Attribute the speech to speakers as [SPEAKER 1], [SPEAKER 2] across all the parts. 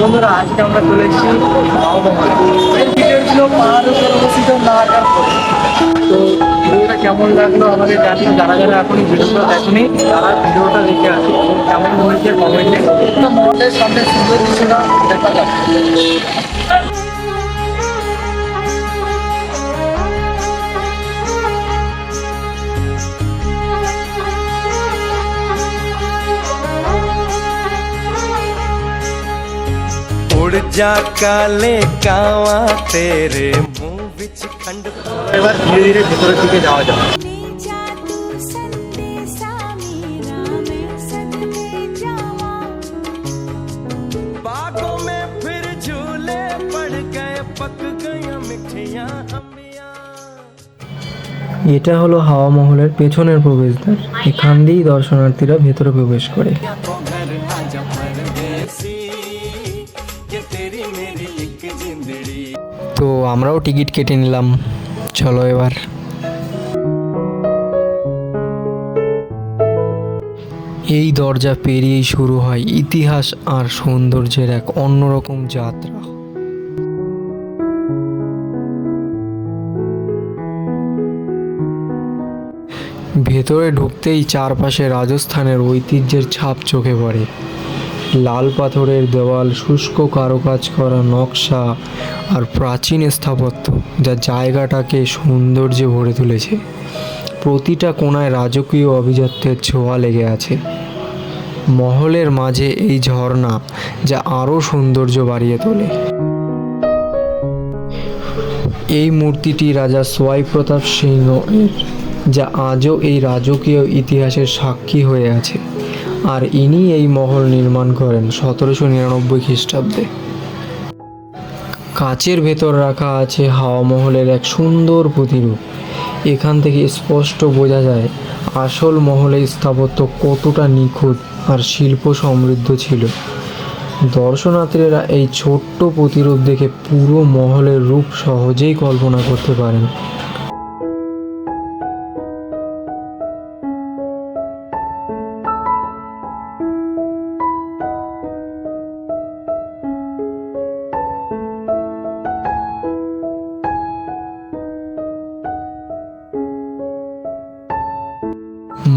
[SPEAKER 1] বন্ধুরা, আজকে আমরা চলে এসেছি এই ভিডিও ছিল পাহাড় উপর অবস্থিত নাহাটার পরে। তো ভিডিওটা কেমন লাগল আমাদের জানি যারা যারা এখন ভিডিওটা দেখেনি, তারা ভিডিওটা দেখে আসে। কেমন হয়েছে কমেন্টে মহলের সামনে সুন্দর কিছুটা দেখা যাচ্ছে।
[SPEAKER 2] जा काले कावा तेरे मुंह विच खंड
[SPEAKER 1] এবার ধীরে ধীরে ভেতরের দিকে যাওয়া যাক।
[SPEAKER 3] এটা হলো হাওয়া মহলের পেছনের প্রবেশদ্বার। এখান দিয়েই দর্শনার্থীরা ভেতরে প্রবেশ করে। তো আমরাও টিকিট কেটে নিলাম। চলো এবার। এই দরজা পেরিয়েই শুরু হয় ইতিহাস আর সৌন্দর্যের এক অন্যরকম যাত্রা। ভেতরে ঢুকতেই চারপাশে রাজস্থানের ঐতিহ্যের ছাপ চোখে পড়ে। লাল পাথরের দেওয়াল, শুষ্ক কারুকাজ করা নকশা আর প্রাচীন স্থাপত্য যা জায়গাটাকে সৌন্দর্যে ভরে তুলেছে। প্রতিটা কোণায় রাজকীয় অভিজাত্যের ছোঁয়া লেগে আছে। মহলের মাঝে এই ঝর্ণা যা আরও সৌন্দর্য বাড়িয়ে তোলে। এই মূর্তিটি রাজা সোয়াই প্রতাপ সিংহ যা আজও এই রাজকীয় ইতিহাসের সাক্ষী হয়ে আছে। আর ইনি এই মহল নির্মাণ করেন সতেরোশো নিরানব্বই খ্রিস্টাব্দে। কাচের ভেতর রাখা আছে হাওয়া মহলের এক সুন্দর প্রতিরূপ। এখান থেকে স্পষ্ট বোঝা যায়, আসল মহলের স্থাপত্য কতটা নিখুঁত আর শিল্প সমৃদ্ধ ছিল। দর্শনার্থীরা এই ছোট্ট প্রতিরূপ দেখে পুরো মহলের রূপ সহজেই কল্পনা করতে পারেন।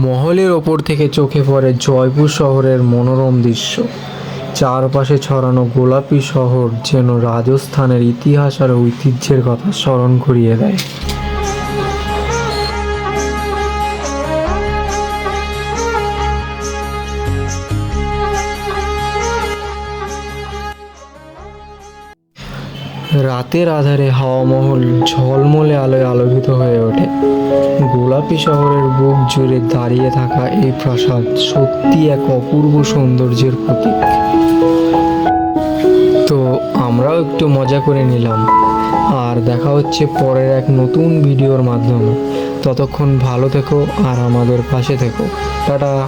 [SPEAKER 3] মহলের ওপর থেকে চোখে পড়ে জয়পুর শহরের মনোরম দৃশ্য। চারপাশে ছড়ানো গোলাপি শহর যেন রাজস্থানের ইতিহাস আর ঐতিহ্যের কথা স্মরণ করিয়ে দেয়। রাতের আধারে হাওয়া মহল ঝলমলে আলোয় আলোকিত হয়ে ওঠে। গোলাপি শহরের বুক জুড়ে দাঁড়িয়ে থাকা এই প্রাসাদ সত্যি এক অপূর্ব সৌন্দর্যের প্রতীক। তো আমরাও একটু মজা করে নিলাম। আর দেখা হচ্ছে পরের এক নতুন ভিডিওর মাধ্যমে। ততক্ষণ ভালো থেকো আর আমাদের পাশে থেকো। টাটা।